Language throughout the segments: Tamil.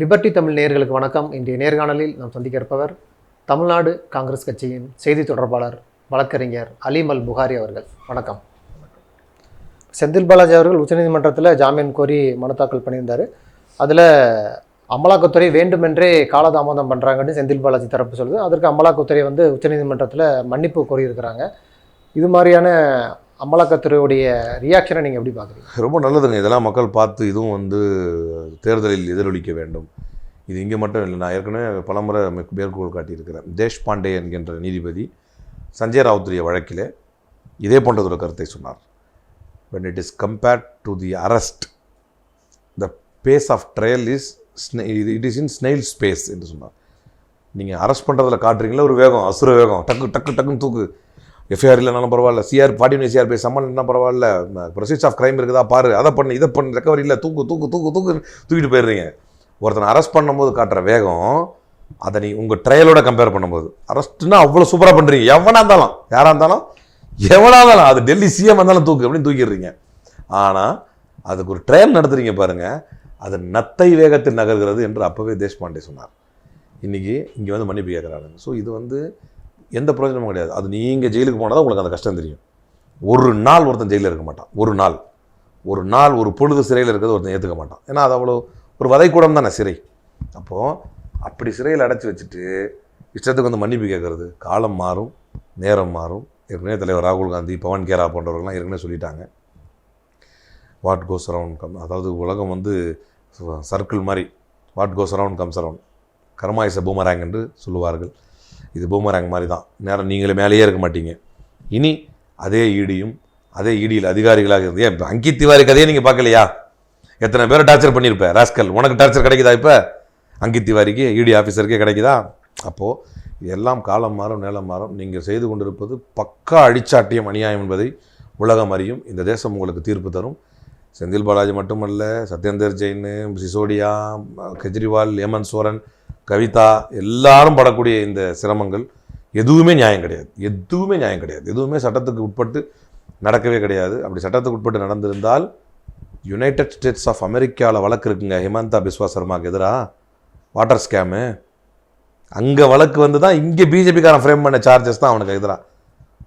லிபர்டி தமிழ் நேயர்களுக்கு வணக்கம். இன்றைய நேர்காணலில் நாம் சந்திக்க இருப்பவர் தமிழ்நாடு காங்கிரஸ் கட்சியின் செய்தி தொடர்பாளர் வழக்கறிஞர் அலிமல் அல் புகாரி அவர்கள். வணக்கம். செந்தில் பாலாஜி அவர்கள் உச்சநீதிமன்றத்தில் ஜாமீன் கோரி மனு தாக்கல் பண்ணியிருந்தார். அதில் அமலாக்கத்துறை வேண்டுமென்றே காலதாமதம் பண்ணுறாங்கன்னு செந்தில் பாலாஜி தரப்பு சொல்லுது. அதற்கு அமலாக்கத்துறை வந்து உச்சநீதிமன்றத்தில் மன்னிப்பு கோரியிருக்கிறாங்க. இது மாதிரியான அமலாக்கத்துறையுடைய ரியாக்ஷனை நீங்கள் எப்படி பார்க்குறீங்க? ரொம்ப நல்லதுங்க. இதெல்லாம் மக்கள் பார்த்து இதுவும் வந்து தேர்தலில் எதிரொலிக்க வேண்டும். இது இங்கே மட்டும் இல்லை நான் ஏற்கனவே பலமுறை மேற்கோள் காட்டியிருக்கிறேன். தேஷ்பாண்டே என்கின்ற நீதிபதி சஞ்சய் ராவுத்துரிய வழக்கில் இதே போன்றதொரு கருத்தை சொன்னார். When it is compared to the arrest the pace of trial is sna- it is in snail space என்று சொன்னார். நீங்கள் அரெஸ்ட் பண்ணுறதுல காட்டுறீங்களா? ஒரு வேகம் அசுர வேகம். டக்கு டக்கு டக்குன்னு தூக்கு. எஃப்ஐஆர் இல்லைனாலும் பரவாயில்ல. CR forty CR CRP summon பரவாயில்ல. ப்ரொசீஸ் ஆஃப் கிரைம் இருக்குதா பாரு. அதை பண்ணு இதை பண்ணு ரெக்கவரி இல்லை. தூக்கு தூக்கு தூக்கு தூக்கு தூக்கிட்டு போயிடுறீங்க. ஒருத்தனை அரெஸ்ட் பண்ணும்போது காட்டுற வேகம் அதை நீ உங்கள் ட்ரையலோட கம்பேர் பண்ணும்போது. அரெஸ்ட்னா அவ்வளோ சூப்பராக பண்ணுறீங்க எவனாக இருந்தாலும் யாராக இருந்தாலும் எவனாக இருந்தாலும் அது டெல்லி சிஎம் இருந்தாலும் தூக்கு அப்படின்னு தூக்கிடுறீங்க. ஆனால் அதுக்கு ஒரு ட்ரையல் நடத்துறீங்க பாருங்கள் அது நத்தை வேகத்தில் நகர்கிறது என்று அப்போவே தேஷ்பாண்டே சொன்னார். இன்றைக்கி இங்கே வந்து மன்னிப்பு கேட்குறாங்க ஸோ இது வந்து எந்த பிரயோஜனமும் கிடையாது. அது நீங்கள் ஜெயிலுக்கு போனால் தான் உங்களுக்கு அந்த கஷ்டம் தெரியும். ஒரு நாள் ஒருத்தன் ஜெயிலில் இருக்க மாட்டான். ஒரு நாள். ஒரு நாள் ஒரு பொழுது சிறையில் இருக்கிறது ஒருத்தன் ஏற்றுக்க மாட்டான். ஏன்னா அது அவ்வளோ ஒரு வதைக்கூடம் தானே சிறை. அப்போது அப்படி சிறையில் அடைச்சி வச்சுட்டு இஷ்டத்துக்கு வந்து மன்னிப்பு கேட்குறது காலம் மாறும் நேரம் மாறும். ஏற்கனவே தலைவர் ராகுல் காந்தி பவன் கேரா போன்றவர்கள்லாம் ஏற்கனவே சொல்லிட்டாங்க. வாட் கோஸ் அரவுண்ட் கம் அதாவது உலகம் வந்து சர்க்கிள் மாதிரி. What goes around comes around கர்மாயிச boomerang என்று சொல்லுவார்கள். இது பூமராங் மாதிரி தான் நேரம் நீங்களே மேலேயே இருக்க மாட்டீங்க. இனி அதே ஈடியும் அதே ஈடியில் அதிகாரிகளாக இருந்து ஏன் இப்ப அங்கித் திவாரி கதையை நீங்கள் பார்க்கலையா? எத்தனை பேரை டார்ச்சர் பண்ணியிருப்பேன் ராஸ்கல் உனக்கு டார்ச்சர் கிடைக்குதா இப்போ? அங்கித் திவாரிக்கு இடி ஆஃபீஸருக்கே கிடைக்குதா? அப்போது எல்லாம் காலம் மாறும் நேரம் மாறும். நீங்கள் செய்து கொண்டிருப்பது பக்கா அழிச்சாட்டியம் அநியாயம் என்பதை உலகம் அறியும். இந்த தேசம் உங்களுக்கு தீர்ப்பு தரும். செந்தில் பாலாஜி மட்டுமல்ல சத்யேந்தர் ஜெயின் சிசோடியா கெஜ்ரிவால் ஹேமந்த் சோரன் கவிதா எல்லாரும் படக்கூடிய இந்த சிரமங்கள் எதுவுமே நியாயம் கிடையாது. எதுவுமே நியாயம் கிடையாது. எதுவுமே சட்டத்துக்கு உட்பட்டு நடக்கவே கிடையாது. அப்படி சட்டத்துக்கு உட்பட்டு நடந்திருந்தால் யுனைடெட் ஸ்டேட்ஸ் ஆஃப் அமெரிக்காவில் வழக்கு இருக்குங்க. ஹிமந்தா பிஸ்வா சர்மாக்கு எதிராக வாட்டர் ஸ்கேமு அங்கே வழக்கு வந்து தான் இங்கே பிஜேபிக்காரன் ஃப்ரேம் பண்ண சார்ஜஸ் தான் அவனுக்கு எதிராக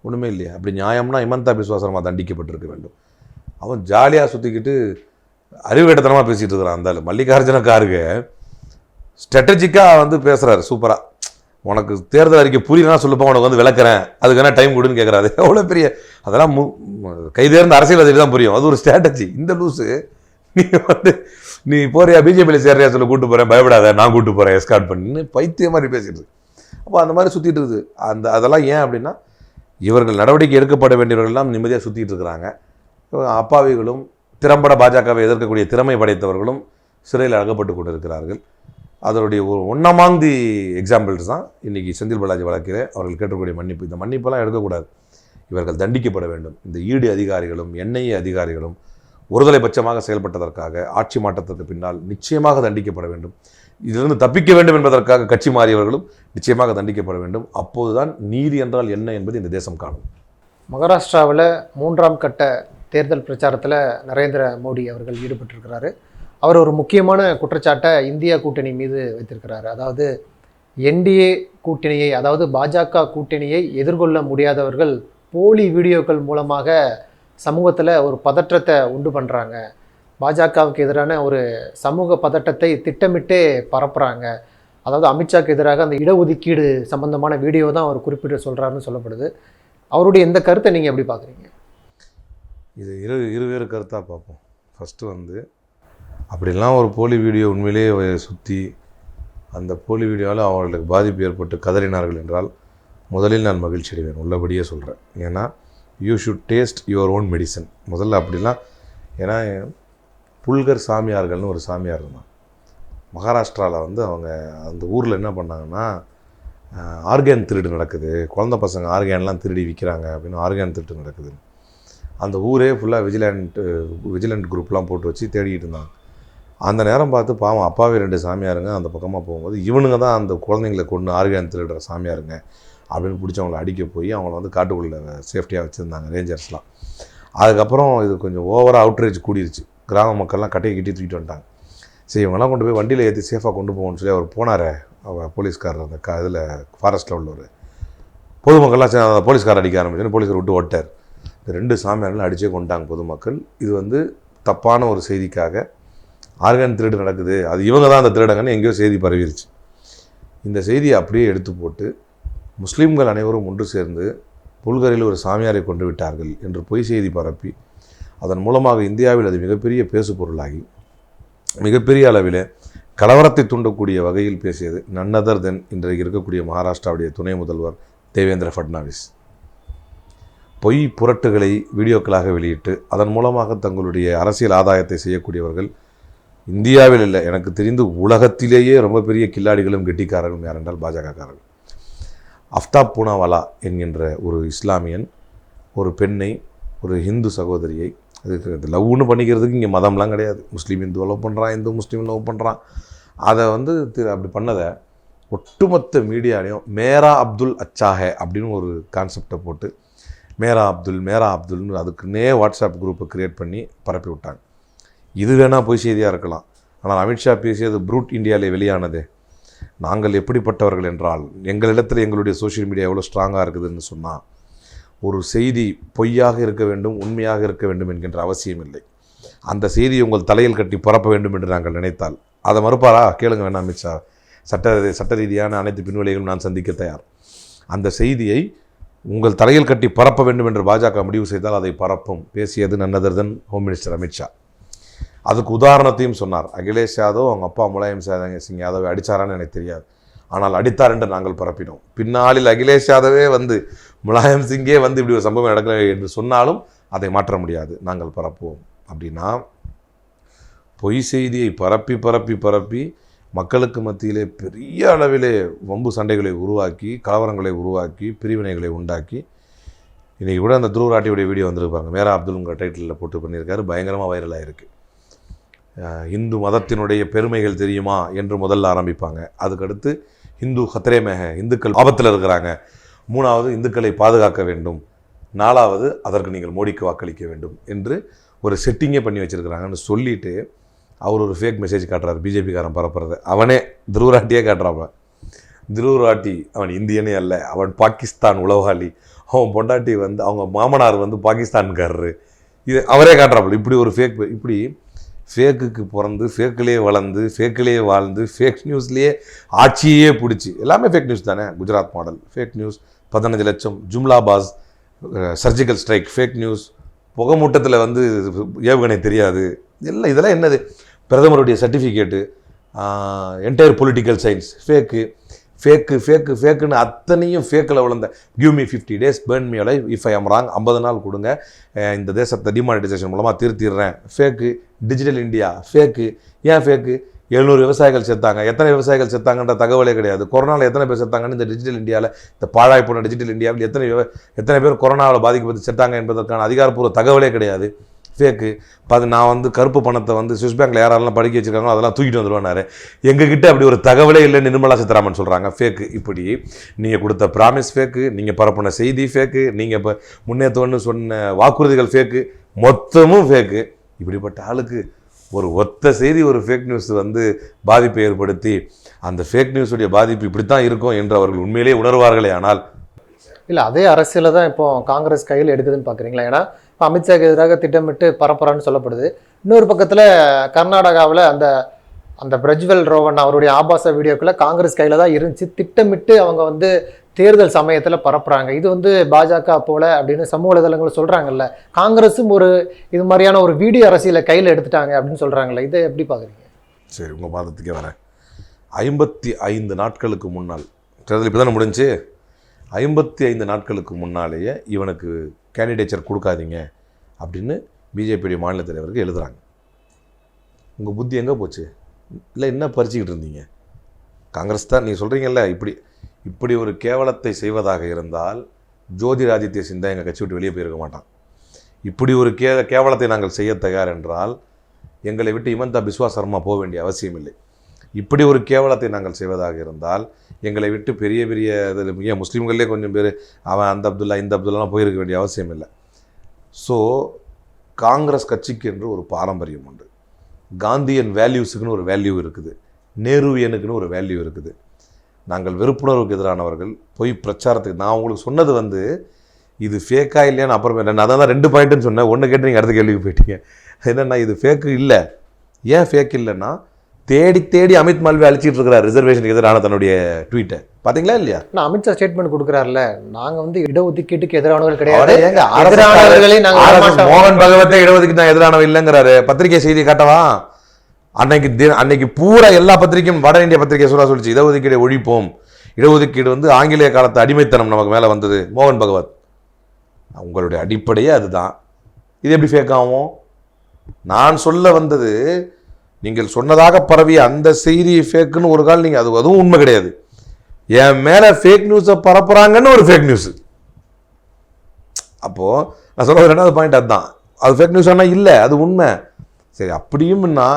ஒன்றுமே இல்லையா. அப்படி நியாயம்னா ஹிமந்தா பிஸ்வா சர்மா தண்டிக்கப்பட்டிருக்க வேண்டும். அவன் ஜாலியாக சுற்றிக்கிட்டு அறிவுகட்டத்தனமாக பேசிகிட்டு இருக்கிறான். அந்த மல்லிகார்ஜுன கார்கே ஸ்ட்ராட்டஜிக்காக வந்து பேசுகிறாரு சூப்பராக உனக்கு தேர்தல் அறிக்கை புரியலனா சொல்லுப்பா உனக்கு வந்து விளக்குறேன். அதுக்கு என்ன டைம் கொடுன்னு கேட்குறாரு எவ்வளோ பெரிய அதெல்லாம் மு கைதேர்ந்த அரசியல் தான் புரியும். அது ஒரு ஸ்ட்ராட்டஜி இந்த லூஸு நீ வந்து நீ போறியா பிஜேபியில் சேர்றியா சொல்ல கூட்டு போகிறேன் பயப்படாத நான் கூட்டு போகிறேன் எஸ்கார்ட் பண்ணின்னு பைத்திய மாதிரி பேசிட்டு அப்போ அந்த மாதிரி சுற்றிட்டு இருக்குது. அந்த அதெல்லாம் ஏன் அப்படின்னா இவர்கள் நடவடிக்கை எடுக்கப்பட வேண்டியவர்கள்லாம் நிம்மதியாக சுற்றிட்டு இருக்கிறாங்க. அப்பாவிகளும் திறம்பட பாஜகவை எதிர்க்கக்கூடிய திறமை படைத்தவர்களும் சிறையில் அழகப்பட்டு கொண்டு இருக்கிறார்கள் அதனுடைய ஒரு ஒன்னமாங் தி எக்ஸாம்பிள்ஸ் தான் இன்றைக்கி செந்தில் பாலாஜி வழக்கில் அவர்கள் கேட்கக்கூடிய மன்னிப்பு. இந்த மன்னிப்பெல்லாம் எடுக்கக்கூடாது. இவர்கள் தண்டிக்கப்பட வேண்டும். இந்த ஈடு அதிகாரிகளும் என்ஐஏ அதிகாரிகளும் ஒருதலை பட்சமாக செயல்பட்டதற்காக ஆட்சி மாற்றத்திற்கு பின்னால் நிச்சயமாக தண்டிக்கப்பட வேண்டும். இதிலிருந்து தப்பிக்க வேண்டும் என்பதற்காக கட்சி மாறியவர்களும் நிச்சயமாக தண்டிக்கப்பட வேண்டும். அப்போதுதான் நீதி என்றால் என்ன என்பது இந்த தேசம் காணும். மகாராஷ்டிராவில் மூன்றாம் கட்ட தேர்தல் பிரச்சாரத்தில் நரேந்திர மோடி அவர்கள் ஈடுபட்டிருக்கிறாரு. அவர் ஒரு முக்கியமான குற்றச்சாட்டை இந்தியா கூட்டணி மீது வைத்திருக்கிறாரு. அதாவது என்டிஏ கூட்டணியை அதாவது பாஜக கூட்டணியை எதிர்கொள்ள முடியாதவர்கள் போலி வீடியோக்கள் மூலமாக சமூகத்தில் ஒரு பதற்றத்தை உண்டு பண்ணுறாங்க பாஜகவுக்கு எதிரான ஒரு சமூக பதட்டத்தை திட்டமிட்டே பரப்புகிறாங்க அதாவது அமித்ஷாக்கு எதிராக அந்த இடஒதுக்கீடு சம்பந்தமான வீடியோ தான் அவர் குறிப்பிட்டு சொல்கிறாருன்னு சொல்லப்படுது. அவருடைய இந்த கருத்தை நீங்கள் எப்படி பார்க்குறீங்க இது இரு இருவேறு கருத்தாக பார்ப்போம். ஃபஸ்ட்டு வந்து அப்படிலாம் ஒரு போலி வீடியோ உண்மையிலேயே சுற்றி அந்த போலி வீடியோவில் அவர்களுக்கு பாதிப்பு ஏற்பட்டு கதறினார்கள் என்றால் முதலில் நான் மகிழ்ச்சி அடைவேன் உள்ளபடியே சொல்கிறேன் ஏன்னா you should taste your own medicine முதல்ல அப்படிலாம் ஏன்னா புல்கர் சாமியார்கள்னு ஒரு சாமியார் இருந்தான். மகாராஷ்டிராவில் வந்து அவங்க அந்த ஊரில் என்ன பண்ணாங்கன்னா ஆர்கேன் திருடு நடக்குது. குழந்த பசங்க ஆர்கேன்லாம் திருடி விற்கிறாங்க அப்படின்னு ஆர்கேன் திருட்டு நடக்குது அந்த ஊரே ஃபுல்லாக விஜிலண்ட் விஜிலண்ட் குரூப்லாம் போட்டு வச்சு தேடிக்கிட்டு இருந்தாங்க. அந்த நேரம் பார்த்து பாவம் அப்பாவே ரெண்டு சாமியாருங்க. அந்த பக்கமாக போகும்போது இவனுங்க தான் அந்த குழந்தைங்களை கொண்டு ஆர்கன் திருடுற சாமியாருங்க. அப்படின்னு பிடிச்சவங்கள அடிக்க போய் அவங்கள வந்து காட்டுக்குள்ளே சேஃப்டியாக வச்சுருந்தாங்க ரேஞ்சர்ஸ்லாம். அதுக்கப்புறம் இது கொஞ்சம் ஓவராக அவுட்ரேஜ் கூடிருச்சு. கிராம மக்கள்லாம் கட்டையை கட்டி தூக்கிட்டு வந்துட்டாங்க. சரி இவங்கெல்லாம் கொண்டு போய் வண்டியில் ஏற்றி சேஃபாக கொண்டு போகணும்னு சொல்லி அவர் போனாரே. அவர் போலீஸ்காரர் அந்த க இதில் ஃபாரஸ்ட்டில் உள்ளவர். பொதுமக்கள்லாம் சரி, அந்த போலீஸ்கார் அடிக்க ஆரம்பிச்சுன்னு போலீஸ்கார் விட்டு ஓட்டார். இந்த ரெண்டு சாமியார்களும் அடித்தே கொண்டாங்க பொதுமக்கள். இது வந்து தப்பான ஒரு செய்திக்காக ஆர்கன் திருடு நடக்குது. அது இவங்க தான் அந்த திருடங்கன்னு எங்கேயோ செய்தி பரவிருச்சு. இந்த செய்தியை அப்படியே எடுத்து போட்டு முஸ்லீம்கள் அனைவரும் ஒன்று சேர்ந்து புல்கரில் ஒரு சாமியாரை கொண்டு விட்டார்கள் என்று பொய் செய்தி பரப்பி அதன் மூலமாக இந்தியாவில் அது மிகப்பெரிய பேசு பொருளாகி மிகப்பெரிய அளவில் கலவரத்தை தூண்டக்கூடிய வகையில் பேசியது நன்னதர் தென் இன்றைக்கு இருக்கக்கூடிய மகாராஷ்டிராவுடைய துணை முதல்வர் தேவேந்திர ஃபட்னாவிஸ். பொய் புரட்டுகளை வீடியோக்களாக வெளியிட்டு அதன் மூலமாக தங்களுடைய அரசியல் ஆதாயத்தை செய்யக்கூடியவர்கள் இந்தியாவில் இல்லை. எனக்கு தெரிந்து உலகத்திலேயே ரொம்ப பெரிய கில்லாடிகளும் கெட்டிக்காரர்களும் யார் என்றால் பாஜகக்காரர்கள். அஃப்தாப் பூனாவாலா என்கின்ற ஒரு இஸ்லாமியன் ஒரு பெண்ணை ஒரு ஹிந்து சகோதரியை அதுக்கு லவ்னு பண்ணிக்கிறதுக்கு இங்கே மதம்லாம் கிடையாது. முஸ்லீம் இந்து லவ் பண்ணுறான் இந்து முஸ்லீம் லவ் பண்ணுறான் அதை வந்து திரு- அப்படி பண்ணதை ஒட்டுமொத்த மீடியாலையும் மேரா அப்துல் அச்சாஹே அப்படின்னு ஒரு கான்செப்டை போட்டு மேரா அப்துல் மேரா அப்துல்னு அதுக்குன்னே வாட்ஸ்அப் குரூப்பை க்ரியேட் பண்ணி பரப்பி விட்டாங்க இது வேணால் பொய் செய்தியாக இருக்கலாம். ஆனால் அமித்ஷா பேசியது ப்ரூட் இந்தியாவிலே வெளியானது. நாங்கள் எப்படிப்பட்டவர்கள் என்றால் எங்களிடத்தில் எங்களுடைய சோஷியல் மீடியா எவ்வளோ ஸ்ட்ராங்காக இருக்குதுன்னு சொன்னால் ஒரு செய்தி பொய்யாக இருக்க வேண்டும் உண்மையாக இருக்க வேண்டும் என்கின்ற அவசியம் இல்லை. அந்த செய்தியை உங்கள் தலையில் கட்டி பரப்ப வேண்டும் என்று நாங்கள் நினைத்தால் அதை மறுப்பாரா? கேளுங்க வேணாம் அமித்ஷா சட்ட சட்ட ரீதியான அனைத்து பின்விளைகளும் நான் சந்திக்க தயார். அந்த செய்தியை உங்கள் தலையில் கட்டி பரப்ப வேண்டும் என்று பாஜக முடிவு செய்தால் அதை பரப்பும். பேசியது நன்னதர்தன் ஹோம் மினிஸ்டர் அமித்ஷா அதுக்கு உதாரணத்தையும் சொன்னார். அகிலேஷ் யாதவ் அவங்க அப்பா முலாயம் சிங் யாதவ் அடித்தாரான்னு எனக்கு தெரியாது. ஆனால் அடித்தார் என்று நாங்கள் பரப்பினோம். பின்னாளில் அகிலேஷ் யாதவே வந்து முலாயம் சிங்கே வந்து இப்படி ஒரு சம்பவம் நடக்கல என்று சொன்னாலும் அதை மாற்ற முடியாது. நாங்கள் பரப்புவோம். அப்படின்னா பொய் செய்தியை பரப்பி பரப்பி பரப்பி மக்களுக்கு மத்தியிலே பெரிய அளவிலே வம்பு சண்டைகளை உருவாக்கி கலவரங்களை உருவாக்கி பிரிவினைகளை உண்டாக்கி இன்றைக்கி கூட அந்த துருவராட்டியுடைய வீடியோ வந்திருப்பாங்க. மேரா அப்துல்ங்கிற டைட்டிலில் போட்டு பண்ணியிருக்காரு. பயங்கரமாக வைரலாக இருக்குது இந்து மதத்தினுடைய பெருமைகள் தெரியுமா என்று முதல்ல ஆரம்பிப்பாங்க. அதுக்கடுத்து இந்து ஹத்ரே மேக இந்துக்கள் ஆபத்தில் இருக்கிறாங்க. மூணாவது இந்துக்களை பாதுகாக்க வேண்டும். நாலாவது அதற்கு நீங்கள் மோடிக்கு வாக்களிக்க வேண்டும் என்று ஒரு செட்டிங்கே பண்ணி வச்சுருக்கிறாங்கன்னு சொல்லிட்டு அவர் ஒரு ஃபேக் மெசேஜ் காட்டுறாரு. பிஜேபிக்காரன் பரப்புறது. அவனே துருவராட்டியே காட்டுறான் துருவராட்டி அவன் இந்தியனே அல்ல. அவன் பாகிஸ்தான் உளவாளி. அவன் பொண்டாட்டி வந்து அவங்க மாமனார் வந்து பாகிஸ்தான்காரரு. இது அவரே காட்டுறாப்புல. இப்படி ஒரு ஃபேக் இப்படி ஃபேக்குக்கு பிறந்து ஃபேக்கிலே வளர்ந்து ஃபேக்கிலேயே வாழ்ந்து ஃபேக் நியூஸ்லேயே ஆட்சியே பிடிச்சி. எல்லாமே ஃபேக் நியூஸ் தானே? குஜராத் மாடல் ஃபேக் நியூஸ் பதினஞ்சு லட்சம். Jumla boss surgical strike fake news புகைமூட்டத்தில் வந்து ஏவுகணை தெரியாது. எல்லாம் இதெல்லாம் என்னது? பிரதமருடைய certificate entire political science fake fake fake ஃபேக்குன்னு அத்தனையும் ஃபேக்கில் விழுந்த. Give me fifty days burn me alive if I am wrong ஐம்பது நாள் கொடுங்க. இந்த தேசத்தை டிமானிட்டைசேஷன் மூலமாக திருத்திடுறேன். ஃபேக்கு டிஜிட்டல் இந்தியா ஃபேக்கு ஏன் ஃபேக்கு எழுநூறு விவசாயிகள் செத்தாங்க. எத்தனை விவசாயிகள் செத்தாங்கன்ற தகவலே கிடையாது. கொரோனாவில் எத்தனை பேர் செத்தாங்கன்னு இந்த டிஜிட்டல் இந்தியாவில் இந்த பாழாய் போன டிஜிட்டல் இந்தியாவில் எத்தனை எத்தனை பேர் கொரோனாவில் பாதிக்கப்பட்டு செத்தாங்க என்பதற்கான அதிகாரப்பூர்வ தகவலே கிடையாது. ஃபேக்கு பார்த்து நான் வந்து கருப்பு பணத்தை வந்து சுவிஸ் பேங்க்கில் யாரெல்லாம் படிக்க வச்சுருக்காங்களோ அதெல்லாம் தூக்கிட்டு வந்துருவானாரு எங்ககிட்ட அப்படி ஒரு தகவலே இல்லை நிர்மலா சீதாராமன் சொல்கிறாங்க ஃபேக்கு இப்படி. நீங்கள் கொடுத்த ப்ராமிஸ் ஃபேக்கு நீங்கள் பரப்புன செய்தி ஃபேக்கு நீங்கள் இப்போ முன்னேற்றம்னு சொன்ன வாக்குறுதிகள் ஃபேக்கு மொத்தமும் ஃபேக்கு இப்படிப்பட்ட ஆளுக்கு ஒரு ஒத்த செய்தி ஒரு ஃபேக் நியூஸ் வந்து பாதிப்பை ஏற்படுத்தி அந்த ஃபேக் நியூஸுடைய பாதிப்பு இப்படி தான் இருக்கும் என்று அவர்கள் உண்மையிலேயே உணர்வார்களே. ஆனால் இல்லை அதே அரசியலை தான் இப்போ காங்கிரஸ் கையில் எடுக்குதுன்னு பார்க்குறீங்களா ஏன்னா அமித்ஷாக்கு எதிராக திட்டமிட்டு பரப்புறான்னு சொல்லப்படுது. இன்னொரு பக்கத்தில் கர்நாடகாவில் அந்த அந்த பிரஜ்வல் ரோவன் அவருடைய ஆபாச வீடியோக்களை காங்கிரஸ் கையில் தான் இருந்துச்சு. திட்டமிட்டு அவங்க வந்து தேர்தல் சமயத்தில் பரப்புகிறாங்க இது வந்து பாஜக போல அப்படின்னு சமூக வலைதளங்கள் சொல்கிறாங்கல்ல காங்கிரஸும் ஒரு இது மாதிரியான ஒரு வீடியோ அரசியலை கையில் எடுத்துட்டாங்க அப்படின்னு சொல்கிறாங்கல்ல இதை எப்படி பார்க்குறீங்க? சரி உங்கள் பாதத்துக்கே வரேன். ஐம்பத்தி ஐந்து நாட்களுக்கு முன்னால் தேர்தல் இப்போ தானே முடிஞ்சு? ஐம்பத்தி ஐந்து நாட்களுக்கு முன்னாலேயே இவனுக்கு கேண்டிடேச்சர் கொடுக்காதீங்க அப்படின்னு பிஜேபியுடைய மாநில தலைவருக்கு எழுதுகிறாங்க உங்கள் புத்தி எங்கே போச்சு? இல்லை என்ன பறிச்சுக்கிட்டு இருந்தீங்க? காங்கிரஸ் தான் நீங்கள் சொல்கிறீங்கல்ல இப்படி இப்படி ஒரு கேவலத்தை செய்வதாக இருந்தால் ஜோதிராதித்ய சிந்தா எங்கள் கட்சி விட்டு வெளியே போயிருக்க மாட்டான். இப்படி ஒரு கே கேவலத்தை நாங்கள் செய்ய தயார் என்றால் எங்களை விட்டு இமந்தா பிஸ்வா சர்மா போக வேண்டிய அவசியம் இல்லை இப்படி ஒரு கேவலத்தை நாங்கள் செய்வதாக இருந்தால் எங்களை விட்டு பெரிய பெரிய இதில் ஏன் முஸ்லீம்களே கொஞ்சம் பேர் அவன் அந்த அப்துல்லா இந்த அப்துல்லாலாம் போயிருக்க வேண்டிய அவசியம் இல்லை. ஸோ காங்கிரஸ் கட்சிக்கு என்று ஒரு பாரம்பரியம் உண்டு. காந்தியன் வேல்யூஸுக்குன்னு ஒரு வேல்யூ இருக்குது. நேருவியனுக்குன்னு ஒரு வேல்யூ இருக்குது. நாங்கள் வெறுப்புணர்வுக்கு எதிரானவர்கள் போய் பிரச்சாரத்துக்கு நான் உங்களுக்கு சொன்னது வந்து இது ஃபேக்கா இல்லையான்னு அப்புறமே நான் அதான் ரெண்டு பாயிண்ட்டுன்னு சொன்னேன். ஒன்று கேட்டு நீங்கள் அடுத்த கேள்விக்கு போயிட்டீங்க. என்னென்னா இது ஃபேக்கு இல்லை. ஏன் ஃபேக் இல்லைன்னா தேடி தேடி அமித் மால்வி அழிச்சிட்டு இருக்கிறார். ரிசர்வேஷனுக்கு எதிரான தன்னுடைய ட்வீட்டை பார்த்தீங்களா இல்லையா? நான் அமித்ஷா ஸ்டேட்மெண்ட் கொடுக்குறாருல நாங்க வந்து இடஒதுக்கீட்டுக்கு எதிரானவர்கள் கிடையாது. மோகன் பகவத்தை இடஒதுக்கீட்டு நான் எதிரானவன் இல்லைங்கிறாரு. பத்திரிகை செய்தி காட்டவா? அன்னைக்கு தி- அன்னைக்கு பூரா எல்லா பத்திரிகையும் வட இந்திய பத்திரிகை சொல்ல சொல்லிச்சு. இடஒதுக்கீடை ஒழிப்போம். இடஒதுக்கீடு வந்து ஆங்கிலேய காலத்து அடிமைத்தனம் நமக்கு மேலே வந்தது. மோகன் பகவத். உங்களுடைய அடிப்படையே அதுதான். இது எப்படி ஃபேக் ஆகும்? நான் சொல்ல வந்தது நீங்கள் சொன்னதாக பரவிய அந்த செய்தி ஃபேக்குன்னு ஒரு கால் நீங்கள் அது அதுவும் உண்மை கிடையாது. என் மேலே ஃபேக் நியூஸை பரப்புறாங்கன்னு ஒரு ஃபேக் நியூஸ் அப்போது நான் சொல்கிறது ரெண்டாவது பாயிண்ட் அதுதான். அது ஃபேக் நியூஸ் ஆனால் இல்லை அது உண்மை. சரி அப்படியும்னா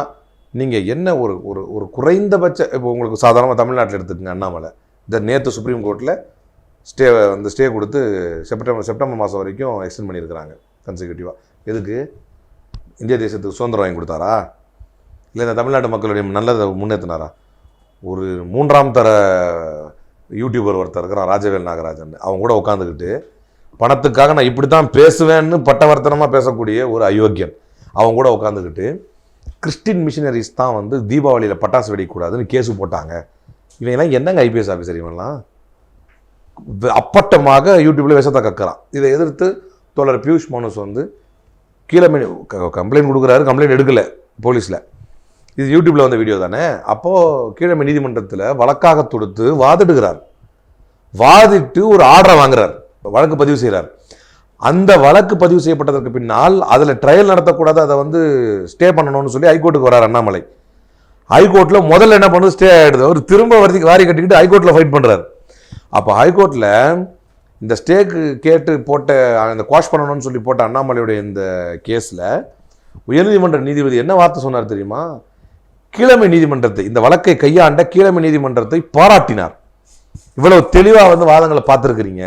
நீங்கள் என்ன ஒரு ஒரு ஒரு குறைந்தபட்ச இப்போ உங்களுக்கு சாதாரணமாக தமிழ்நாட்டில் எடுத்துக்கங்க அண்ணாமலை. இந்த நேற்று சுப்ரீம் கோர்ட்டில் ஸ்டே வந்து ஸ்டே கொடுத்து செப்டம்பர் செப்டம்பர் மாதம் வரைக்கும் எக்ஸ்டெண்ட் பண்ணியிருக்கிறாங்க கன்சிக்யூட்டிவாக எதுக்கு? இந்திய தேசத்துக்கு சுதந்திரம் வாங்கி கொடுத்தாரா? இல்லை இந்த தமிழ்நாட்டு மக்களுடைய நல்லதை முன்னேற்றினாரா ஒரு மூன்றாம் தர யூடியூபர் ஒருத்தர் இருக்கிறான் ராஜவேல் நாகராஜன். அவங்க கூட உட்காந்துக்கிட்டு பணத்துக்காக நான் இப்படி தான் பேசுவேன்னு பட்டவர்த்தனமாக பேசக்கூடிய ஒரு அயோக்கியன். அவங்க கூட உட்காந்துக்கிட்டு கிறிஸ்டின் மிஷினரிஸ் தான் வந்து தீபாவளியில் பட்டாசு வெடிக்கக்கூடாதுன்னு கேஸு போட்டாங்க. இவங்கெல்லாம் என்னங்க ஐபிஎஸ் ஆஃபீஸர் இவங்கெல்லாம்? அப்பட்டமாக யூடியூப்பில் விஷத்தை கக்குறான். இதை எதிர்த்து தோழர் பியூஷ் மோனஸ் வந்து கீழே கம்ப்ளைண்ட் கொடுக்குறாரு கம்ப்ளைண்ட் எடுக்கலை போலீஸில். இது யூடியூப்பில் வந்த வீடியோ தானே? அப்போது கீழமை நீதிமன்றத்தில் வழக்காக தொடுத்து வாதிடுகிறார். வாதிட்டு ஒரு ஆர்டரை வாங்குறார். வழக்கு பதிவு செய்கிறார் அந்த வழக்கு பதிவு செய்யப்பட்டதற்கு பின்னால் அதில் ட்ரையல் நடத்தக்கூடாது அதை வந்து ஸ்டே பண்ணணும்னு சொல்லி ஹைகோர்ட்டுக்கு வரார் அண்ணாமலை. ஹைகோர்ட்டில் முதல்ல என்ன பண்ணுது? ஸ்டே ஆகிடுது அவர் திரும்ப வாரி வாரி கட்டிக்கிட்டு ஹைகோர்ட்டில் ஃபைட் பண்ணுறாரு அப்போ ஹைகோர்ட்டில் இந்த ஸ்டேக்கு கேட்டு போட்ட அந்த குவாஷ் பண்ணணும்னு சொல்லி போட்ட அண்ணாமலையுடைய இந்த கேஸில் உயர்நீதிமன்ற நீதிபதி என்ன வார்த்தை சொன்னார் தெரியுமா? கீழமை நீதிமன்றத்தை இந்த வழக்கை கையாண்ட கீழமை நீதிமன்றத்தை பாராட்டினார். இவ்வளவு தெளிவாக வந்து வாதங்களை பார்த்துருக்குறீங்க.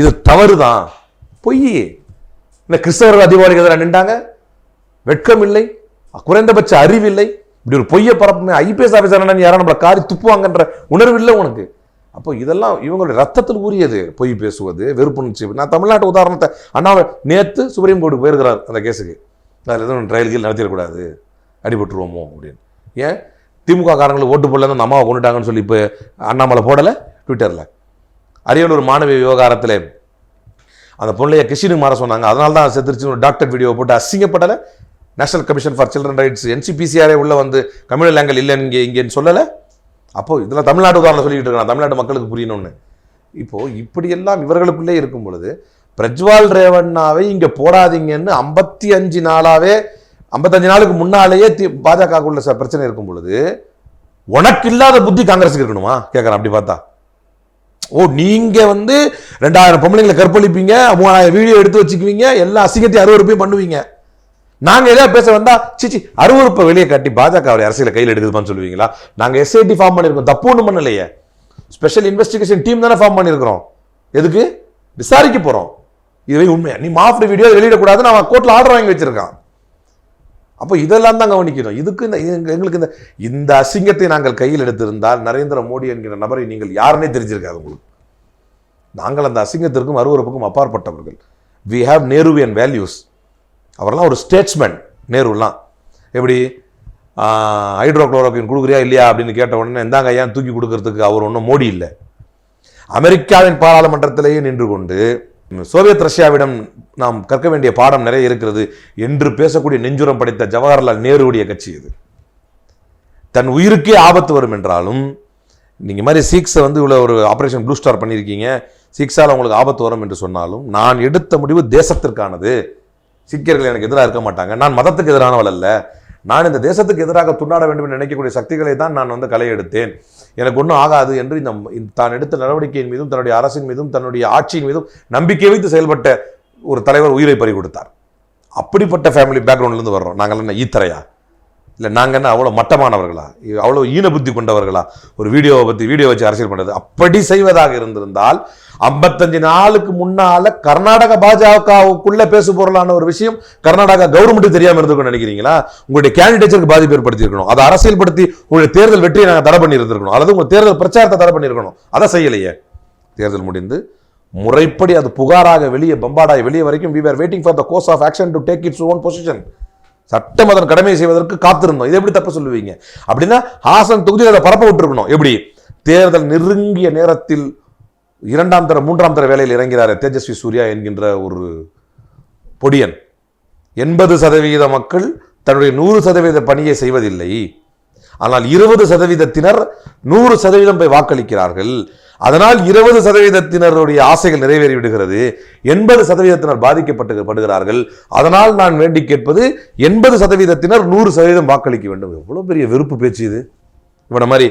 இது தவறு தான் பொய் இந்த கிறிஸ்தவர்கள் அதிகாரிகள் எதிராக நின்றாங்க. வெட்கம் இல்லை. குறைந்தபட்ச அறிவில்லை இப்படி ஒரு பொய்யை பரப்புமே ஐபிஎஸ் ஆஃபீஸர் யாரும் நம்மளை காரி துப்புவாங்கன்ற உணர்வு இல்லை உனக்கு. அப்போ இதெல்லாம் இவங்களுடைய ரத்தத்தில் ஊறியது. பொய் பேசுவது வெறுப்புணர்ச்சி நான் தமிழ்நாட்டு உதாரணத்தை அண்ணாவை நேற்று சுப்ரீம் கோர்ட்டுக்கு போயிருக்கிறார் அந்த கேஸுக்கு. அதில் எதுவும் ட்ரையல் கீழ் நடத்திடக்கூடாது. அடிபட்டுருவோமோ அப்படின்னு. ஏன்? திமுக காரங்களுக்கு ஓட்டு போடல அந்த அம்மாவை கொண்டுட்டாங்கன்னு சொல்லி இப்போ அண்ணாமலை போடலை ட்விட்டரில். அரியலூர் மாணவி விவகாரத்தில் அந்த பொண்ணைய கிருஷ்ணனுக்கு மாற சொன்னாங்க. அதனால தான் செத்துருச்சு ஒரு டாக்டர் வீடியோ போட்டு அசிங்கப்படலை national commission for children rights என்சிபிசிஆரே உள்ளே வந்து கம்யூனல் ஆங்கிள் இல்லைன்னு இங்கே இங்கேன்னு சொல்லலை. அப்போது இதெல்லாம் தமிழ்நாடு உதாரணம் சொல்லிட்டு இருக்கான் தமிழ்நாடு மக்களுக்கு புரியணும்னு. இப்போது இப்படியெல்லாம் இவர்களுக்குள்ளே இருக்கும் பொழுது பிரஜ்வால் ரேவண்ணாவை இங்கே போடாதீங்கன்னு ஐம்பத்தி அஞ்சு நாளாவே ஐம்பத்தஞ்சு நாளுக்கு முன்னாலேயே தி பாஜகவுக்குள்ள சார் பிரச்சனை இருக்கும் பொழுது உனக்கு இல்லாத புத்தி காங்கிரஸுக்கு இருக்கணுமா? கேட்குறேன் அப்படி பார்த்தா. ஓ நீங்கள் வந்து ரெண்டாயிரம் பொம்பளைங்களை கற்பழிப்பீங்க மூணாயிரம் வீடியோ எடுத்து வச்சுக்குவீங்க எல்லா அசிங்கத்தையும் அறுவறுப்பையும் பண்ணுவீங்க. நாங்கள் எதாவது பேச வந்தால் சிச்சி அருவருப்பை வெளியே காட்டி பாஜக அரசியலை கையில் எடுக்குதுமான்னு சொல்லுவீங்களா? நாங்கள் எஸ்ஐடி ஃபார்ம் பண்ணியிருக்கோம் தப்பு ஒன்றும் பண்ணலையே. ஸ்பெஷல் இன்வெஸ்டிகேஷன் டீம் தானே ஃபார்ம் பண்ணியிருக்கிறோம் எதுக்கு? விசாரிக்க போகிறோம் இதுவே உண்மையா? நீ மாஃப்ட் வீடியோ வெளியிடக்கூடாது நான் கோர்ட்டில் ஆர்டர் வாங்கி வச்சிருக்கான். அப்போ இதெல்லாம் தான் கவனிக்கணும். இதுக்கு இந்த எங்களுக்கு இந்த இந்த அசிங்கத்தை நாங்கள் கையில் எடுத்திருந்தால் நரேந்திர மோடி என்கிற நபரை நீங்கள் யாருன்னே தெரிஞ்சிருக்காது உங்களுக்கு. நாங்கள் அந்த அசிங்கத்திற்கும் அருவருப்புக்கும் அப்பாற்பட்டவர்கள். வி ஹாவ் நேருவியன் வேல்யூஸ் அவரெல்லாம் ஒரு ஸ்டேட்ஸ்மேன் நேருலாம். எப்படி ஹைட்ரோக்ளோரோக்கின் கொடுக்குறியா இல்லையா அப்படின்னு கேட்ட உடனே இந்தாங்க ஏன் தூக்கி கொடுக்கறதுக்கு அவர் ஒன்றும் மோடி இல்லை. அமெரிக்காவின் பாராளுமன்றத்திலேயே நின்று கொண்டு சோவியத் ரஷ்யாவிடம் நாம் கற்க வேண்டிய பாடம் நிறைய இருக்கிறது என்று பேசக்கூடிய நெஞ்சுரம் படைத்த ஜவஹர்லால் நேருடைய கட்சி இது. தன் உயிருக்கே ஆபத்து வரும் என்றாலும் நீங்கள் மாதிரி சீக்ஸை வந்து இவ்வளோ ஒரு ஆப்ரேஷன் ப்ளூ ஸ்டார் பண்ணியிருக்கீங்க சீக்ஸால் உங்களுக்கு ஆபத்து வரும் என்று சொன்னாலும் நான் எடுத்த முடிவு தேசத்திற்கானது. சீக்கியர்கள் எனக்கு எதிராக இருக்க மாட்டாங்க. நான் மதத்துக்கு எதிரானவள் அல்ல. நான் இந்த தேசத்துக்கு எதிராக துண்டாட வேண்டும் என்று நினைக்கக்கூடிய சக்திகளை தான் நான் வந்து களை எடுத்தேன் எனக்கு ஒன்றும் ஆகாது என்று இந்த இந்த தான் எடுத்த நடவடிக்கையின் மீதும் தன்னுடைய அரசின் மீதும் தன்னுடைய ஆட்சியின் மீதும் நம்பிக்கை வைத்து செயல்பட்ட ஒரு தலைவர் உயிரை பறி கொடுத்தார் அப்படிப்பட்ட ஃபேமிலி பேக்ரவுண்ட்லேருந்து வர்றோம். நாங்கள் என்ன ஈத்தரையா? இல்லை நாங்கள் என்ன அவ்வளோ மட்டமானவர்களா? அவ்வளோ ஈன புத்தி கொண்டவர்களா? ஒரு வீடியோவை பற்றி வீடியோ வச்சு அரசியல் பண்ணுறது அப்படி செய்வதாக இருந்திருந்தால் ஐம்பத்தஞ்சு நாளுக்கு முன்னால் கர்நாடக பாஜகவுக்குள்ளே பேசு பொருளான ஒரு விஷயம் கர்நாடகா கவர்மெண்ட்டு தெரியாமல் இருந்திருக்கும் நினைக்கிறீங்களா? உங்களுடைய கேண்டிடேச்சருக்கு பாதிப்பு ஏற்படுத்தியிருக்கணும் அதை அரசியல்படுத்தி உங்களுடைய தேர்தல் வெற்றியை நாங்கள் தடை பண்ணி இருந்திருக்கணும் அல்லது உங்கள் தேர்தல் பிரச்சாரத்தை தடை பண்ணியிருக்கணும். அதை செய்யலையே. தேர்தல் முடிந்து முறைப்படி அது புகாராக வெளியே பம்பாடாய் வெளியே வரைக்கும் we are waiting for the course of action to take its own position சட்டம் அதன் கடமையை செய்வதற்கு காத்திருந்தோம். இதை எப்படி தப்பு சொல்லுவீங்க? அப்படின்னா ஹாசன் தொகுதியில் அதை பரப்ப விட்டுருக்கணும். எப்படி? தேர்தல் நெருங்கிய நேரத்தில் இரண்டாம் தர மூன்றாம் தர வேலையில் இறங்கிறார் தேஜஸ்வி சூர்யா என்கின்ற ஒரு பொடியன். எண்பது சதவீத மக்கள் தன்னுடைய நூறு சதவீத பணியை செய்வதில்லை. ஆனால் இருபது சதவீதத்தினர் நூறு சதவீதம் போய் வாக்களிக்கிறார்கள். அதனால் இருபது சதவீதத்தினருடைய ஆசைகள் நிறைவேறி விடுகிறது எண்பது சதவீதத்தினர் பாதிக்கப்பட்டு படுகிறார்கள் அதனால் நான் வேண்டி கேட்பது எண்பது சதவீதத்தினர் நூறு சதவீதம் வாக்களிக்க வேண்டும். எவ்வளோ பெரிய வெறுப்பு பேச்சு இது. இவன மாதிரி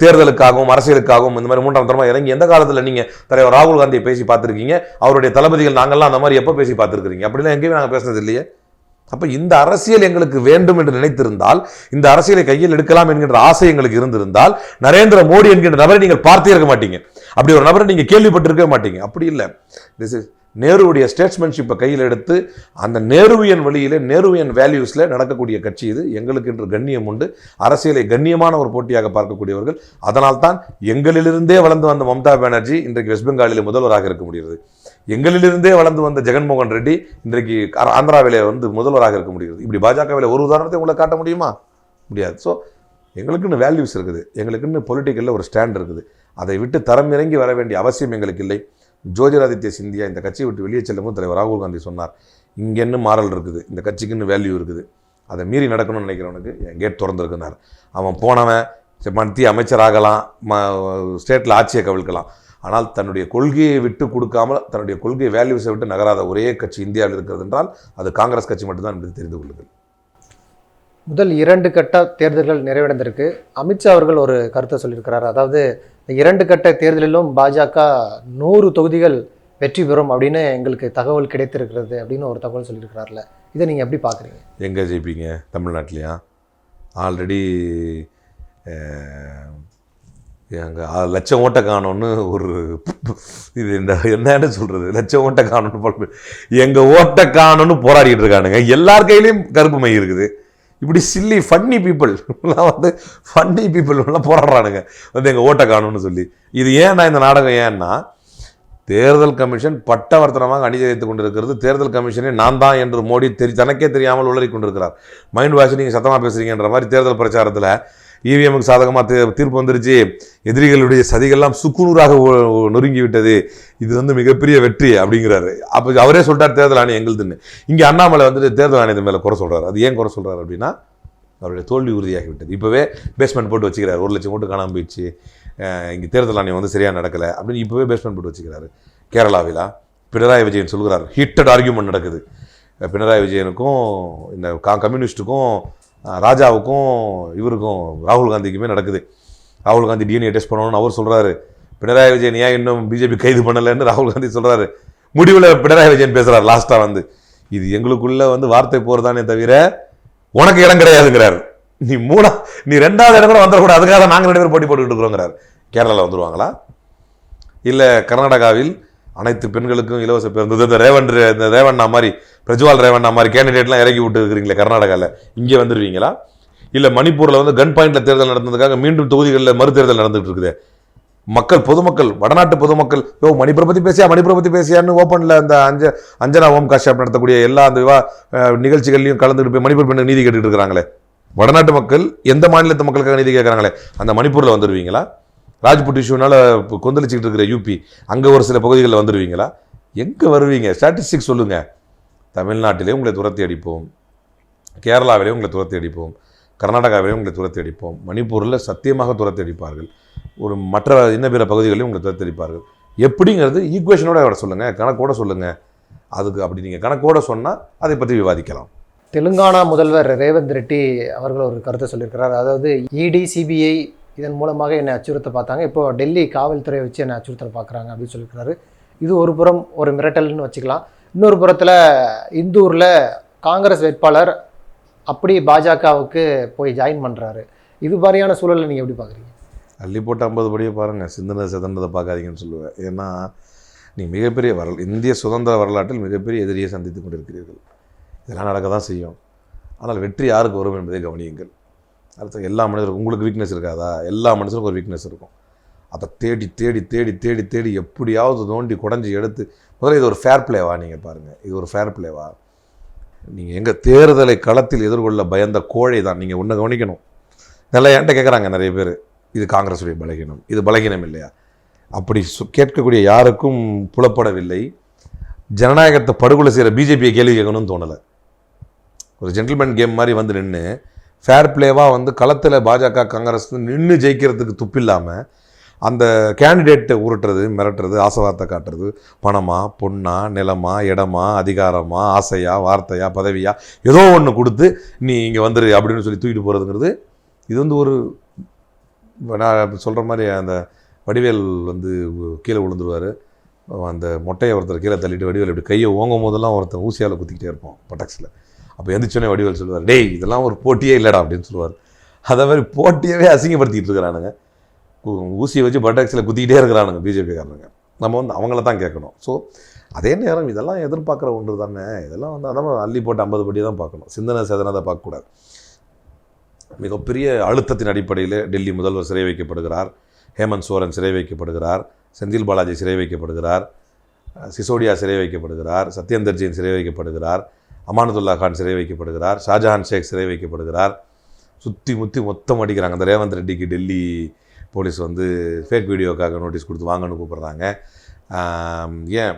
தேர்தலுக்காகவும் அரசியலுக்காகவும் இந்த மாதிரி மூன்றாம் தரமாக இறங்கி எந்த காலத்தில் நீங்கள் தலைவர் ராகுல் காந்தியை பேசி பார்த்துருக்கீங்க? அவருடைய தளபதிகள் நாங்கள்லாம் அந்த மாதிரி எப்போ பேசி பார்த்துருக்கீங்க அப்படிலாம் எங்கேயுமே நாங்கள் பேசுனது இல்லையே. அப்போ இந்த அரசியல் எங்களுக்கு வேண்டும் என்று நினைத்திருந்தால் இந்த அரசியலை கையில் எடுக்கலாம் என்கின்ற ஆசை எங்களுக்கு இருந்திருந்தால் நரேந்திர மோடி என்கின்ற நபரை நீங்கள் பார்த்தே இருக்க மாட்டீங்க. அப்படி ஒரு நபரை நீங்கள் கேள்விப்பட்டிருக்க மாட்டீங்க. அப்படி இல்லை. திஸ் இஸ் நேருவுடைய ஸ்டேட்ஸ்மேன்ஷிப்பை கையில் எடுத்து அந்த நேருவியன் வழியிலே நேருவியன் வேல்யூஸில் நடக்கக்கூடிய கட்சி இது. எங்களுக்கு என்று கண்ணியம் உண்டு. அரசியலை கண்ணியமான ஒரு போட்டியாக பார்க்கக்கூடியவர்கள். அதனால்தான் எங்களிலிருந்தே வளர்ந்து வந்த மம்தா பானர்ஜி இன்றைக்கு வெஸ்ட் பெங்காலில் முதல்வராக இருக்க முடிகிறது. எங்களிலிருந்தே வளர்ந்து வந்த ஜெகன்மோகன் ரெட்டி இன்றைக்கு ஆ- ஆந்திராவிலே வந்து முதல்வராக இருக்க முடிகிறது. இப்படி பாஜகவில் ஒரு உதாரணத்தை உங்களை காட்ட முடியுமா? முடியாது. ஸோ எங்களுக்குன்னு வேல்யூஸ் இருக்குது. எங்களுக்குன்னு பொலிட்டிக்கலில் ஒரு ஸ்டாண்ட் இருக்குது. அதை விட்டு தரம் இறங்கி வர வேண்டிய அவசியம் எங்களுக்கு இல்லை. ஜோதிராதித்ய சிந்தியா இந்த கட்சியை விட்டு வெளியே செல்லும்போது தலைவர் ராகுல் காந்தி சொன்னார் இங்கேன்னு மாறல் இருக்குது. இந்த கட்சிக்குன்னு வேல்யூ இருக்குது. அதை மீறி நடக்கணும்னு நினைக்கிறவனுக்கு என் கேட் திறந்துருக்குனார். அவன் போனவன் மத்திய அமைச்சராகலாம் ம ஸ்டேட்டில் ஆட்சியை கவிழ்க்கலாம். ஆனால் தன்னுடைய கொள்கையை விட்டு கொடுக்காமல் தன்னுடைய கொள்கை வேல்யூஸை விட்டு நகராத ஒரே கட்சி இந்தியாவில் இருக்கிறது என்றால் அது காங்கிரஸ் கட்சி மட்டும்தான் என்பதை தெரிந்து கொள்ளுங்கள். முதல் இரண்டு கட்ட தேர்தல்கள் நிறைவடைந்திருக்கு. அமித்ஷா அவர்கள் ஒரு கருத்தை சொல்லியிருக்கிறார். அதாவது இரண்டு கட்ட தேர்தலிலும் பாஜக நூறு தொகுதிகள் வெற்றி பெறும் அப்படின்னு எங்களுக்கு தகவல் கிடைத்திருக்கிறது அப்படின்னு ஒரு தகவல் சொல்லியிருக்கிறார்ல. இதை நீங்கள் எப்படி பார்க்குறீங்க? எங்கே ஜெயிப்பீங்க? தமிழ்நாட்டிலையா? ஆல்ரெடி எங்கள் லட்சம் ஓட்டை காணோன்னு ஒரு இது இந்த என்னன்னு சொல்கிறது லட்சம் ஓட்டை காணோன்னு எங்கள் ஓட்டை காணோன்னு போராடிட்டு இருக்கானுங்க. எல்லார் கையிலையும் கருப்பு மை இருக்குது. இப்படி சில்லி ஃபன்னி பீப்புள்லாம் வந்து ஃபன்னி பீப்புள்லாம் போராடுறானுங்க. வந்து எங்கள் ஓட்டை காணோன்னு சொல்லி. இது ஏன்னா இந்த நாடகம் ஏன்னா தேர்தல் கமிஷன் பட்டவர்த்தனமாக அணிஜரித்துக் கொண்டிருக்கிறது. தேர்தல் கமிஷனே நான் தான் என்று மோடி தெரி தனக்கே தெரியாமல் உளறி கொண்டிருக்கிறார். மைண்ட் வாஷ் நீங்கள் சத்தமாக பேசுகிறீங்கன்ற மாதிரி தேர்தல் பிரச்சாரத்தில் இவிஎம்க்கு சாதகமாக தீர்ப்பு வந்துருச்சு. எதிரிகளுடைய சதிகள்லாம் சுக்குநூறாக ஒ- நொறுங்கி விட்டது இது வந்து மிகப்பெரிய வெற்றி அப்படிங்கிறாரு. அப்போ அவரே சொல்கிறார் தேர்தல் ஆணையம் எங்களுதுன்னு. இங்கே அண்ணாமலை வந்துட்டு தேர்தல் ஆணையத்தின் மேலே குறை சொல்கிறார் அது ஏன் குறை சொல்கிறார் அப்படின்னா அவருடைய தோல்வி உறுதியாகி விட்டது இப்போவே பேஸ்மெண்ட் போட்டு வச்சுக்கிறார். ஒரு லட்சம் ஓட்டு காணாமல் போயிடுச்சு. இங்கே தேர்தல் ஆணையம் வந்து சரியாக நடக்கலை அப்படின்னு இப்போவே பேஸ்மெண்ட் போட்டு வச்சுக்கிறாரு. கேரளாவில் பினராயி விஜயன் சொல்கிறார் ஹீட்டட் ஆர்கியூமெண்ட் நடக்குது. பினராயி விஜயனுக்கும் இந்த கா கம்யூனிஸ்ட்டுக்கும் ராஜாவுக்கும் இவருக்கும் ராகுல் காந்திக்குமே நடக்குது. ராகுல் காந்தி டிஎன்ஏ டெஸ்ட் பண்ணணும்னு அவர் சொல்கிறாரு பினராயி விஜயன் ஏன் இன்னும் பிஜேபி கைது பண்ணலைன்னு ராகுல் காந்தி சொல்கிறாரு முடிவில் பினராயி விஜயன் பேசுகிறார் லாஸ்ட்டாக வந்து. இது எங்களுக்குள்ளே வந்து வார்த்தை போகிறதானே தவிர உனக்கு இடம் கிடையாதுங்கிறார். நீ மூணா நீ ரெண்டாவது இடம் கூட வந்துடக்கூடாது. அதுக்காக நாங்கள் ரெண்டு பேரும் போட்டி போட்டுக்கிட்டு இருக்கிறோங்கிறார். கேரளாவில் வந்துடுவாங்களா இல்லை கர்நாடகாவில் அனைத்து பெண்களுக்கும் இலவச பேருந்து. இந்த ரேவன் இந்த ரேவண்ணா மாதிரி பிரஜ்வால் ரேவண்ணா மாதிரி கேண்டிடேட்லாம் இறக்கி விட்டு இருக்கிறீங்களே கர்நாடகாவில் இங்கே வந்துடுவீங்களா? இல்லை மணிப்பூரில் வந்து கன் பாயிண்டில் தேர்தல் நடந்ததுக்காக மீண்டும் தொகுதிகளில் மறுதேர்தல் நடந்துகிட்டு இருக்குது. மக்கள் பொதுமக்கள் வடநாட்டு பொதுமக்கள் யோ மணிப்பூரை பற்றி பேசியா மணிப்பூரை பற்றி பேசியான்னு ஓப்பனில் அந்த அஞ்ச அஞ்சனா ஓம் காஷ்யப் நடத்தக்கூடிய எல்லா அந்த விவா நிகழ்ச்சிகள்லையும் கலந்துட்டு போய் மணிப்பூர் பெண்ணுக்கு நீதி கேட்டுட்டு இருக்கிறாங்களே. வடநாட்டு மக்கள் எந்த மாநிலத்து மக்களுக்காக நீதி கேட்குறாங்களே? அந்த மணிப்பூரில் வந்துடுவீங்களா? ராஜ்புட் இஷ்யூனால இப்போ கொந்தளிச்சுக்கிட்டு இருக்கிற யூபி அங்கே ஒரு சில பகுதிகளில் வந்துடுவீங்களா எங்கே வருவீங்க? ஸ்டாட்டிஸ்டிக்ஸ் சொல்லுங்கள் தமிழ்நாட்டிலே உங்களை துரத்தி அடிப்போம். கேரளாவிலே உங்களை துரத்தி அடிப்போம். கர்நாடகாவிலே உங்களை துரத்தி அடிப்போம். மணிப்பூரில் சத்தியமாக துரத்தி அடிப்பார்கள். ஒரு மற்ற இன்ன பிற பகுதிகளிலும் உங்களை துரத்தி அடிப்பார்கள். எப்படிங்கிறது ஈக்குவேஷனோட அவரை சொல்லுங்கள் கணக்கோட சொல்லுங்கள் அதுக்கு அப்படி நீங்கள் கணக்கோட சொன்னால் அதை பற்றி விவாதிக்கலாம். தெலுங்கானா முதல்வர் ரேவந்த் ரெட்டி அவர்கள் ஒரு கருத்தை சொல்லியிருக்கிறார். அதாவது இடி சிபிஐ இதன் மூலமாக என்னை அச்சுறுத்த பார்த்தாங்க. இப்போ டெல்லி காவல்துறையை வச்சு என்னை அச்சுறுத்தல் பார்க்குறாங்க அப்படின்னு சொல்லியிருக்கிறாரு. இது ஒரு புறம் ஒரு மிரட்டல்னு வச்சுக்கலாம். இன்னொரு புறத்தில் இந்தூரில் காங்கிரஸ் வேட்பாளர் அப்படி பாஜகவுக்கு போய் ஜாயின் பண்ணுறாரு இது மாதிரியான சூழலை நீங்கள் எப்படி பார்க்குறீங்க? அள்ளி போட்டு ஐம்பது படியை பாருங்கள் சிந்தனை சிதந்ததை பார்க்காதீங்கன்னு சொல்லுவேன். ஏன்னா நீ மிகப்பெரிய வரல் இந்திய சுதந்திர வரலாற்றில் மிகப்பெரிய எதிரியை சந்தித்து கொண்டிருக்கிறீர்கள். இதெல்லாம் நடக்க தான் செய்யும். ஆனால் வெற்றி யாருக்கு வரும் என்பதை கவனியுங்கள். அடுத்து எல்லா மனிதருக்கும் உங்களுக்கு வீக்னஸ் இருக்காதா? எல்லா மனுஷனுக்கும் ஒரு வீக்னஸ் இருக்கும். அதை தேடி தேடி தேடி தேடி தேடி எப்படியாவது தோண்டி குடஞ்சி எடுத்து முதல்ல இது ஒரு ஃபேர் பிளேவா நீங்கள் பாருங்கள் இது ஒரு ஃபேர் பிளேவா நீங்கள் எங்கள் தேர்தலை களத்தில் எதிர்கொள்ள பயந்த கோழை தான். நீங்கள் ஒன்று கவனிக்கணும். நல்லா என்கிட்ட கேட்குறாங்க நிறைய பேர். இது காங்கிரஸுடைய பலகீனம். இது பலகீனம் இல்லையா? அப்படி சு- கேட்கக்கூடிய யாருக்கும் புலப்படவில்லை. ஜனநாயகத்தை படுகொலை செய்கிற பிஜேபியை கேள்வி கேட்கணும்னு தோணலை. ஒரு ஜென்டில்மேன் கேம் மாதிரி வந்து நின்று ஃபேர் பிளேவாக வந்து களத்தில் பாஜக காங்கிரஸ் நின்று ஜெயிக்கிறதுக்கு துப்பில்லாமல் அந்த கேண்டிடேட்டை உருட்டுறது மிரட்டுறது ஆசைவார்த்தை காட்டுறது பணமா பொண்ணா நிலமா இடமா அதிகாரமா ஆசையா வார்த்தையா பதவியா ஏதோ ஒன்று கொடுத்து நீ இங்கே வந்துரு அப்படின்னு சொல்லி தூக்கிட்டு போகிறதுங்கிறது இது வந்து ஒரு நான் சொல்கிற மாதிரி அந்த வடிவேல் வந்து கீழே விழுந்துருவார். அந்த மொட்டையை ஒருத்தர் கீழே தள்ளிட்டு வடிவேல் இப்படி கையை ஓங்கும் போதெல்லாம் ஒருத்தன் ஊசியால் குத்திக்கிட்டே இருப்போம் பட்டாக்ஸில் அப்போ எந்திரிச்சோன்னே வடிவேல் சொல்லுவார் டேய் இதெல்லாம் ஒரு போட்டியே இல்லைடா அப்படின்னு சொல்லுவார். அதே மாதிரி போட்டியவே அசிங்கப்படுத்திக்கிட்டு இருக்கிறானுங்க. ஊசியை வச்சு பட்டாக்ஸில் குத்திக்கிட்டே இருக்கிறானுங்க பிஜேபிக்காரனுங்க. நம்ம வந்து அவங்கள தான் கேட்கணும். ஸோ அதே நேரம் இதெல்லாம் எதிர்பார்க்குற ஒன்று தானே. இதெல்லாம் வந்து அதான் அள்ளி போட்டு ஐம்பது படி தான் பார்க்கணும். சிந்தனை சேதனத்தை பார்க்கக்கூடாது. மிகப்பெரிய அழுத்தத்தின் அடிப்படையில் டெல்லி முதல்வர் சிறை வைக்கப்படுகிறார். ஹேமந்த் சோரன் சிறை வைக்கப்படுகிறார். செந்தில் பாலாஜி சிறை வைக்கப்படுகிறார். சிசோடியா சிறை வைக்கப்படுகிறார். சத்யேந்தர் ஜெயின் சிறை வைக்கப்படுகிறார். அமானதுல்லா கான் சிறை வைக்கப்படுகிறார் ஷாஜஹான் ஷேக் சிறை வைக்கப்படுகிறார். சுற்றி முற்றி மொத்தம் அடிக்கிறாங்க. அந்த ரேவந்த் ரெட்டிக்கு டெல்லி போலீஸ் வந்து ஃபேக் வீடியோக்காக நோட்டீஸ் கொடுத்து வாங்கன்னு கூப்பிட்றாங்க. ஏன்?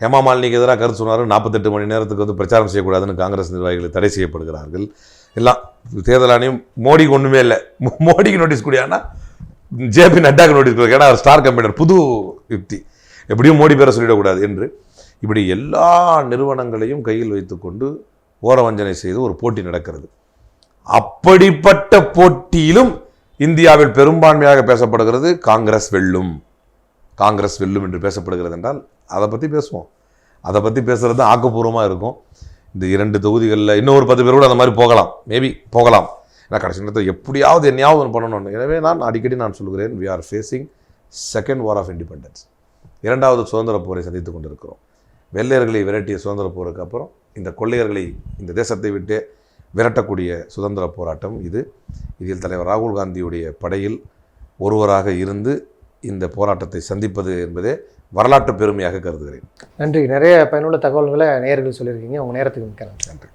ஹேமா மாலினிக்கு எதிராக கருத்து சொன்னார். நாற்பத்தெட்டு மணி நேரத்துக்கு வந்து பிரச்சாரம் செய்யக்கூடாதுன்னு காங்கிரஸ் நிர்வாகிகள் தடை செய்யப்படுகிறார்கள். எல்லாம் தேர்தல் ஆணையம் மோடிக்கு ஒன்றுமே இல்லை. மோடிக்கு நோட்டீஸ் கூடியானா ஜேபி நட்டாக்கு நோட்டீஸ் கொடுக்க ஏன்னா அவர் ஸ்டார் கம்பெனர் புது யுக்தி. எப்படியும் மோடி பேரை சொல்லிடக்கூடாது என்று இப்படி எல்லா நிறுவனங்களையும் கையில் வைத்துக்கொண்டு ஓரவஞ்சனை செய்து ஒரு போட்டி நடக்கிறது. அப்படிப்பட்ட போட்டியிலும் இந்தியாவில் பெரும்பான்மையாக பேசப்படுகிறது காங்கிரஸ் வெல்லும். காங்கிரஸ் வெல்லும் என்று பேசப்படுகிறது என்றால் அதை பற்றி பேசுவோம். அதை பற்றி பேசுகிறது தான் ஆக்கப்பூர்வமாக இருக்கும். இந்த இரண்டு தொகுதிகளில் இன்னும் ஒரு பத்து பேர் கூட அந்த மாதிரி போகலாம். மேபி போகலாம். ஏன்னா கடைசி நேரத்தில் எப்படியாவது என்னையாவது ஒன்று பண்ணணும்னு. எனவே நான் அடிக்கடி நான் சொல்கிறேன் we are facing second war of independence இரண்டாவது சுதந்திர போரை சந்தித்து கொண்டிருக்கிறோம். வெள்ளையர்களை விரட்டிய சுதந்திர போருக்கு அப்புறம் இந்த கொள்ளையர்களை இந்த தேசத்தை விட்டு விரட்டக்கூடிய சுதந்திர போராட்டம் இது. இதில் தலைவர் ராகுல் காந்தியுடைய படையில் ஒருவராக இருந்து இந்த போராட்டத்தை சந்திப்பது என்பதே வரலாற்று பெருமையாக கருதுகிறேன். நன்றி. நிறைய பயனுள்ள தகவல்களை நேயர்கள் சொல்லியிருக்கீங்க. உங்கள் நேரத்துக்கு மிக்க நன்றி. நன்றி.